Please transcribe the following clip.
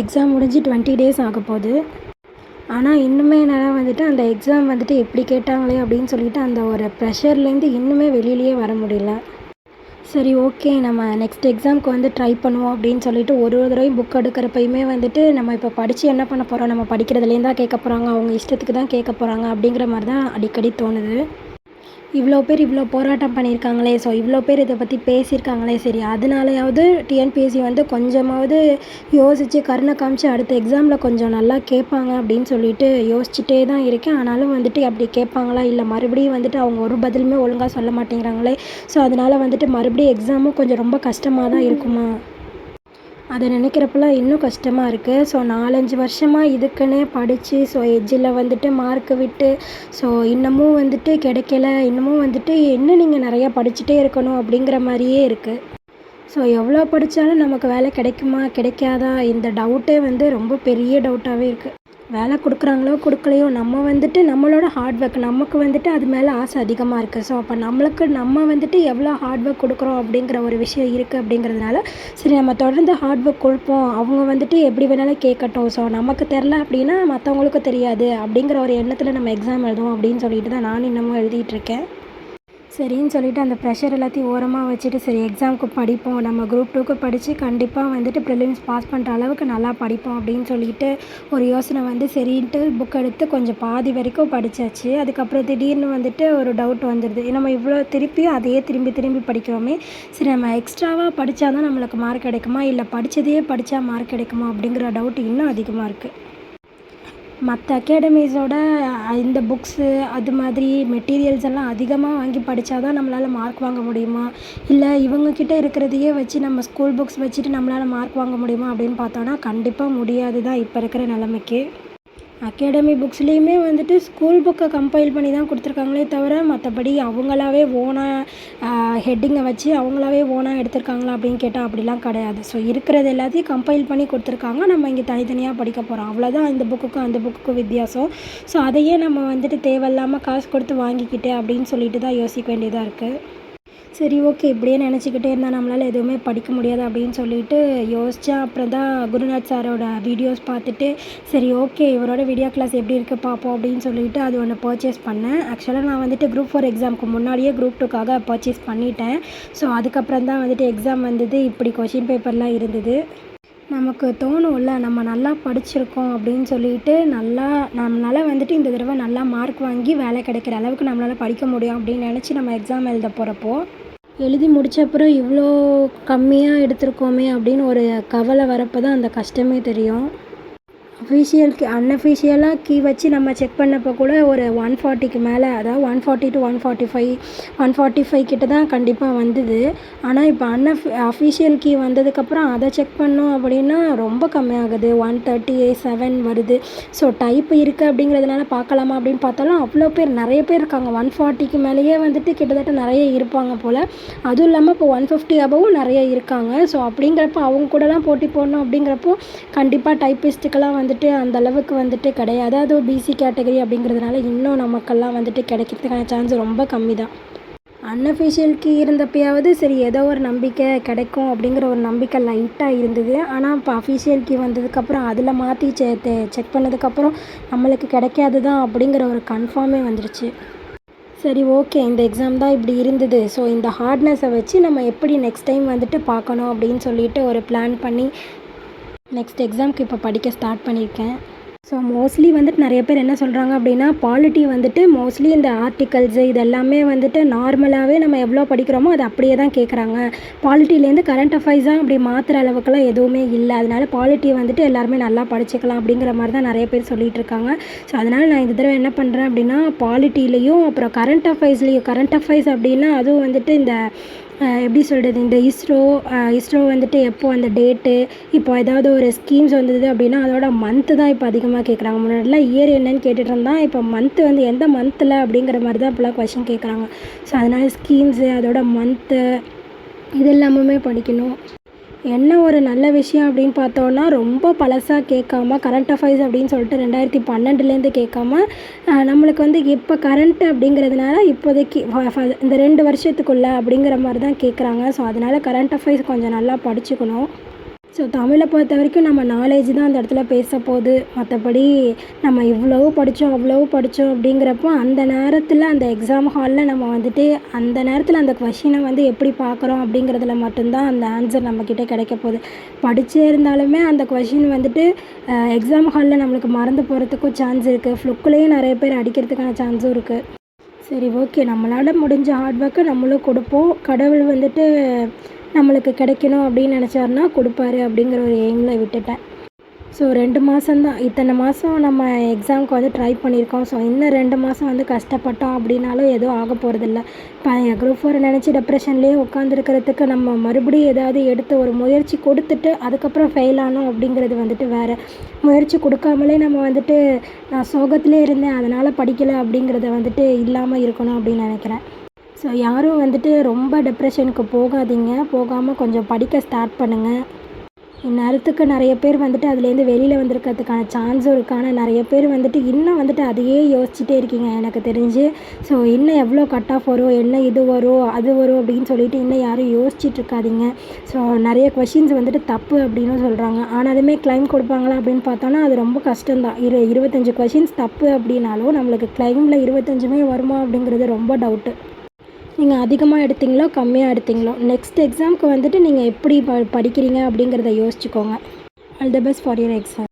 Exam முடிஞ்சு twenty days ஆக போகுது. ஆனால் இன்னுமே என்னால் வந்துட்டு அந்த எக்ஸாம் வந்துட்டு எப்படி கேட்டாங்களே அப்படின்னு சொல்லிட்டு அந்த ஒரு ப்ரெஷர்லேருந்து இன்னுமே வெளியிலேயே வர முடியல. சரி ஓகே நம்ம நெக்ஸ்ட் எக்ஸாம்க்கு வந்து ட்ரை பண்ணுவோம் அப்படின்னு சொல்லிட்டு ஒரு ஒரு தடவையும் புக் எடுக்கிறப்பயுமே வந்துட்டு நம்ம இப்போ படித்து என்ன பண்ண போகிறோம் நம்ம படிக்கிறதுலேருந்து தான் கேட்க போகிறாங்க அவங்க இஷ்டத்துக்கு தான் கேட்க போகிறாங்க அப்படிங்கிற மாதிரி தான் அடிக்கடி தோணுது. இவ்வளோ பேர் இவ்வளோ போராட்டம் பண்ணியிருக்காங்களே ஸோ இவ்வளோ பேர் இதை பற்றி பேசியிருக்காங்களே சரி அதனாலயாவது டிஎன்பிஎஸ்சி வந்து கொஞ்சமாவது யோசித்து கருணை காமிச்சு அடுத்த எக்ஸாமில் கொஞ்சம் நல்லா கேட்பாங்க அப்படின்னு சொல்லிட்டு யோசிச்சுட்டே தான் இருக்கேன். ஆனாலும் வந்துட்டு அப்படி கேட்பாங்களா இல்லை மறுபடியும் வந்துட்டு அவங்க ஒரு பதிலுமே ஒழுங்காக சொல்ல மாட்டேங்கிறாங்களே ஸோ அதனால் வந்துட்டு மறுபடியும் எக்ஸாமும் கொஞ்சம் ரொம்ப கஷ்டமாக தான் இருக்குமா? அதை நினைக்கிறப்பெல்லாம் இன்னும் கஷ்டமாக இருக்குது ஸோ நாலஞ்சு வருஷமாக இதுக்குன்னே படித்து ஸோ எட்ஜில் வந்துட்டு மார்க்கு விட்டு ஸோ இன்னமும் வந்துட்டு கிடைக்கல. இன்னமும் வந்துட்டு இன்னும் நீங்கள் நிறையா படிச்சுட்டே இருக்கணும் அப்படிங்கிற மாதிரியே இருக்குது ஸோ எவ்வளோ படித்தாலும் நமக்கு வேலை கிடைக்குமா கிடைக்காதா? இந்த டவுட்டே வந்து ரொம்ப பெரிய டவுட்டாகவே இருக்குது வேலை கொடுக்குறாங்களோ கொடுக்கலையோ நம்ம வந்துட்டு நம்மளோட ஹார்ட் ஒர்க் நமக்கு வந்துட்டு அது மேலே ஆசை அதிகமாக இருக்குது ஸோ அப்போ நம்மளுக்கு நம்ம வந்துட்டு எவ்வளோ ஹார்ட் ஒர்க் கொடுக்குறோம் அப்படிங்கிற ஒரு விஷயம் இருக்குது அப்படிங்கிறதுனால சரி நம்ம தொடர்ந்து ஹார்ட் ஒர்க் கொடுப்போம். அவங்க வந்துட்டு எப்படி வேணாலும் கேட்கட்டும். ஸோ நமக்கு தெரில அப்படின்னா மற்றவங்களுக்கும் தெரியாது அப்படிங்கிற ஒரு எண்ணத்தில் நம்ம எக்ஸாம் எழுதுவோம் அப்படின்னு சொல்லிட்டு தான் நான் இன்னமும் எழுதிட்டு இருக்கேன். சரின்னு சொல்லிட்டு அந்த ப்ரெஷர் எல்லாத்தையும் ஓரமாக வச்சுட்டு சரி எக்ஸாமுக்கு படிப்போம். நம்ம குரூப் டூக்கு படித்து கண்டிப்பாக வந்துட்டு ப்ரிலிம்ஸ் பாஸ் பண்ணுற அளவுக்கு நல்லா படிப்போம் அப்படின்னு சொல்லிட்டு ஒரு யோசனை வந்து சரின்ட்டு புக் எடுத்து கொஞ்சம் பாதி வரைக்கும் படித்தாச்சு அதுக்கப்புறம் திடீர்னு வந்துட்டு ஒரு டவுட் வந்துடுது நம்ம இவ்வளோ திருப்பியும் அதையே திரும்பி திரும்பி படிக்கிறோமே. சரி நம்ம எக்ஸ்ட்ராவாக படித்தா தான் நம்மளுக்கு மார்க் கிடைக்குமா? இல்லை படித்ததையே படித்தா மார்க் கிடைக்குமா? அப்படிங்கிற டவுட் இன்னும் அதிகமாக இருக்குது மற்ற அகாடமிஸோட இந்த புக்ஸு அது மாதிரி மெட்டீரியல்ஸ் எல்லாம் அதிகமாக வாங்கி படித்தா தான் நம்மளால் மார்க் வாங்க முடியுமா? இல்லை இவங்கக்கிட்ட இருக்கிறதையே வச்சு நம்ம ஸ்கூல் புக்ஸ் வச்சுட்டு நம்மளால் மார்க் வாங்க முடியுமா அப்படின்னு பார்த்தோன்னா கண்டிப்பாக முடியாது தான் இப்போ இருக்கிற நிலமைக்கு. அகாடமி புக்ஸ்லேயுமே வந்துட்டு ஸ்கூல் புக்கை கம்பைல் பண்ணி தான் கொடுத்துருக்காங்களே தவிர மற்றபடி அவங்களாவே ஓனாக ஹெட்டிங்கை வச்சு அவங்களாவே ஓனாக எடுத்திருக்காங்களா அப்படின்னு கேட்டால் அப்படிலாம் கிடையாது. ஸோ இருக்கிறது எல்லாத்தையும் கம்பைல் பண்ணி கொடுத்துருக்காங்க. நம்ம இங்கே தனித்தனியாக படிக்க போகிறோம் அவ்வளோதான் இந்த புக்குக்கும் அந்த புக்குக்கும் வித்தியாசம். ஸோ அதையே நம்ம வந்துட்டு தேவையில்லாமல் காசு கொடுத்து வாங்கிக்கிட்டு அப்படின்னு சொல்லிட்டு தான் யோசிக்க வேண்டியதாக இருக்குது சரி ஓகே. இப்படியே நினச்சிக்கிட்டே இருந்தால் நம்மளால் எதுவுமே படிக்க முடியாது அப்படின்னு சொல்லிட்டு யோசித்தேன் அப்புறம் தான் குருநாத் சாரோட வீடியோஸ் பார்த்துட்டு சரி ஓகே இவரோட வீடியோ கிளாஸ் எப்படி இருக்குது பார்ப்போம் அப்படின்னு சொல்லிட்டு அது ஒன்று பர்ச்சேஸ் பண்ணேன். ஆக்சுவலாக நான் வந்துட்டு குரூப் ஃபோர் எக்ஸாமுக்கு முன்னாடியே குரூப் டூக்காக பர்ச்சேஸ் பண்ணிட்டேன். ஸோ அதுக்கப்புறம் தான் வந்துட்டு எக்ஸாம் வந்தது. இப்படி கொஷின் பேப்பர்லாம் இருந்தது. நமக்கு தோணும்ல நம்ம நல்லா படிச்சிருக்கோம் அப்படின்னு சொல்லிட்டு நல்லா நம்மளால் வந்துட்டு இந்த தடவை நல்லா மார்க் வாங்கி வேலை கிடைக்கிற அளவுக்கு நம்மளால் படிக்க முடியும் அப்படின்னு நினச்சி நம்ம எக்ஸாம் எழுத போகிறப்போ எழுதி முடித்த அப்புறம் இவ்வளோ கம்மியாக எடுத்திருக்கோமே அப்படின்னு ஒரு கவலை வரப்போ தான் அந்த கஷ்டமே தெரியும். அஃபீஷியல் அன்அஃபிஷியலாக கீ வச்சு நம்ம செக் பண்ணப்போ கூட ஒரு ஒன் ஃபார்ட்டிக்கு மேலே அதாவது one forty two one forty five one forty five கிட்ட தான் கண்டிப்பாக வந்தது. ஆனால் இப்போ அன்அஃப் அஃபீஷியல் கீ வந்ததுக்கப்புறம் அதை செக் பண்ணோம் அப்படின்னா ரொம்ப கம்மியாகுது. ஒன் தேர்ட்டி செவன் வருது. ஸோ டைப் இருக்குது அப்படிங்கிறதுனால பார்க்கலாமா அப்படின்னு பார்த்தாலும் அவ்வளோ பேர் நிறைய பேர் இருக்காங்க. ஒன் ஃபார்ட்டிக்கு மேலேயே வந்துட்டு கிட்டத்தட்ட நிறைய இருப்பாங்க போல். அதுவும் இல்லாமல் இப்போ ஒன் ஃபிஃப்டி அபவும் நிறைய இருக்காங்க. ஸோ அப்படிங்கிறப்ப அவங்க கூடலாம் போட்டி போடணும் அப்படிங்கிறப்போ கண்டிப்பாக டைப்பிஸ்ட்டுக்கெல்லாம் வந்துட்டு அந்த அளவுக்கு வந்துட்டு கிடையாது. அது பிசி கேட்டகரி அப்படிங்கிறதுனால இன்னும் நமக்கெல்லாம் வந்துட்டு கிடைக்கிறதுக்கான சான்ஸ் ரொம்ப கம்மி தான் அன்அஃபிஷியலுக்கு இருந்தப்பயாவது சரி ஏதோ ஒரு நம்பிக்கை கிடைக்கும் அப்படிங்கிற ஒரு நம்பிக்கை லைட்டாக இருந்தது. ஆனால் இப்போ அஃபிஷியல் வந்ததுக்கப்புறம் அதில் மாற்றி செ செக் பண்ணதுக்கப்புறம் நம்மளுக்கு கிடைக்காது தான் அப்படிங்கிற ஒரு கன்ஃபார்மே வந்துடுச்சு சரி ஓகே இந்த எக்ஸாம் தான் இப்படி இருந்தது. ஸோ இந்த ஹார்ட்னஸை வச்சு நம்ம எப்படி நெக்ஸ்ட் டைம் வந்துட்டு பார்க்கணும் அப்படின்னு சொல்லிட்டு ஒரு பிளான் பண்ணி நெக்ஸ்ட் எக்ஸாம்க்கு இப்போ படிக்க ஸ்டார்ட் பண்ணியிருக்கேன் ஸோ மோஸ்ட்லி வந்துட்டு நிறைய பேர் என்ன சொல்கிறாங்க அப்படின்னா பாலிட்டி வந்துட்டு மோஸ்ட்லி இந்த ஆர்டிகல்ஸு இது எல்லாமே வந்துட்டு நார்மலாகவே நம்ம எவ்வளோ படிக்கிறோமோ அது அப்படியே தான் கேட்குறாங்க பாலிட்டிலேருந்து கரண்ட் அஃபைர்ஸாக அப்படி மாற்றுற அளவுக்குலாம் எதுவுமே இல்லை. அதனால பாலிட்டி வந்துட்டு எல்லாருமே நல்லா படிச்சுக்கலாம் அப்படிங்கிற மாதிரி தான் நிறைய பேர் சொல்லிகிட்டு இருக்காங்க. ஸோ அதனால் நான் இந்த தடவை என்ன பண்ணுறேன் அப்படின்னா பாலிட்டிலையும் அப்புறம் கரண்ட் அஃபைர்ஸ்லேயும் கரண்ட் அஃபைர்ஸ் அப்படின்னா அதுவும் வந்துட்டு இந்த எப்படி சொல்கிறது இந்த இஸ்ரோ இஸ்ரோ வந்துட்டு எப்போ அந்த டேட்டு இப்போ ஏதாவது ஒரு ஸ்கீம்ஸ் வந்தது அப்படின்னா அதோட மந்த்து தான் இப்போ அதிகமாக கேட்குறாங்க முன்னாடிலாம் இயர் என்னன்னு கேட்டுட்டு இருந்தால் இப்போ மந்த்து வந்து எந்த மந்தில் அப்படிங்கிற மாதிரி தான் இப்போலாம் கொஷின் கேட்குறாங்க ஸோ அதனால் ஸ்கீம்ஸு அதோட மந்த்து இது எல்லாமே படிக்கணும். என்ன ஒரு நல்ல விஷயம் அப்படின்னு பார்த்தோன்னா ரொம்ப பழசாக கேட்காம கரண்ட் அஃபைர்ஸ் அப்படின்னு சொல்லிட்டு ரெண்டாயிரத்தி பன்னெண்டுலேருந்து கேட்காம நம்மளுக்கு வந்து இப்போ கரண்ட் அப்படிங்கிறதுனால இப்போதைக்கு இந்த ரெண்டு வருஷத்துக்குள்ளே அப்படிங்கிற மாதிரி தான் கேட்குறாங்க. ஸோ அதனால் கரண்ட் அஃபைர்ஸ் கொஞ்சம் நல்லா படிச்சுக்கணும். ஸோ தமிழை பொறுத்த வரைக்கும் நம்ம நாலேஜ் தான் அந்த இடத்துல பேச போகுது. மற்றபடி நம்ம இவ்வளவு படித்தோம் அவ்வளவு படித்தோம் அப்படிங்கிறப்போ அந்த நேரத்தில் அந்த எக்ஸாம் ஹாலில் நம்ம வந்துட்டு அந்த நேரத்தில் அந்த கொஷினை வந்து எப்படி பார்க்குறோம் அப்படிங்கிறதுல மட்டும்தான் அந்த ஆன்சர் நம்மக்கிட்ட கிடைக்க போகுது. படித்தே இருந்தாலுமே அந்த கொஷின் வந்துட்டு எக்ஸாம் ஹாலில் நம்மளுக்கு மறந்து போகிறதுக்கும் சான்ஸ் இருக்குது ஃப்ளுக்குலேயும் நிறைய பேர் அடிக்கிறதுக்கான சான்ஸும் இருக்குது சரி ஓகே நம்மளால் முடிஞ்ச ஹார்ட் ஒர்க்கை நம்மளும் கொடுப்போம். கடவுள் வந்துட்டு நம்மளுக்கு கிடைக்கணும் அப்படின்னு நினச்சாருன்னா கொடுப்பாரு அப்படிங்கிற ஒரு எய்மில் விட்டுட்டேன். ஸோ ரெண்டு மாதம்தான் இத்தனை மாதம் நம்ம எக்ஸாமுக்கு வந்து ட்ரை பண்ணியிருக்கோம். ஸோ இன்னும் ரெண்டு மாதம் வந்து கஷ்டப்பட்டோம் அப்படின்னாலும் எதுவும் ஆக போகிறதில்ல இப்போ குரூப் ஃபோர் நினச்சி டெப்ரெஷன்லேயே உட்காந்துருக்கிறதுக்கு நம்ம மறுபடியும் ஏதாவது எடுத்து ஒரு முயற்சி கொடுத்துட்டு அதுக்கப்புறம் ஃபெயில் ஆனோம் அப்படிங்கிறது வந்துட்டு வேறு. முயற்சி கொடுக்காமலே நம்ம வந்துட்டு நான் சோகத்திலே இருந்தேன் அதனால் படிக்கலை அப்படிங்கிறத வந்துட்டு இல்லாமல் இருக்கணும் அப்படின்னு நினைக்கிறேன். ஸோ யாரும் வந்துட்டு ரொம்ப டிப்ரெஷனுக்கு போகாதீங்க. போகாமல் கொஞ்சம் படிக்க ஸ்டார்ட் பண்ணுங்கள் இந்நேரத்துக்கு நிறைய பேர் வந்துட்டு அதுலேருந்து வெளியில் வந்திருக்கிறதுக்கான சான்ஸும் இருக்குது ஆனால் நிறைய பேர் வந்துட்டு இன்னும் வந்துட்டு அதையே யோசிச்சுட்டே இருக்கீங்க எனக்கு தெரிஞ்சு. ஸோ இன்னும் எவ்வளோ கட் ஆஃப் வரும் என்ன இது வரும் அது வரும் அப்படின்னு சொல்லிட்டு இன்னும் யாரும் யோசிச்சுட்டு இருக்காதிங்க. ஸோ நிறைய கொஷின்ஸ் வந்துட்டு தப்பு அப்படின்னு சொல்கிறாங்க ஆனாலுமே கிளைம் கொடுப்பாங்களா அப்படின்னு பார்த்தோன்னா அது ரொம்ப கஷ்டம்தான். இரு இருபத்தஞ்சி கொஷின்ஸ் தப்பு அப்படின்னாலும் நம்மளுக்கு கிளைமில் இருபத்தஞ்சுமே வருமா அப்படிங்கிறது ரொம்ப டவுட்டு நீங்கள் அதிகமாக எடுத்தீங்களோ கம்மியாக எடுத்தீங்களோ நெக்ஸ்ட் எக்ஸாமுக்கு வந்துட்டு நீங்கள் எப்படி ப படிக்கிறீங்க அப்படிங்கிறத யோசிச்சுக்கோங்க. All the best for your exam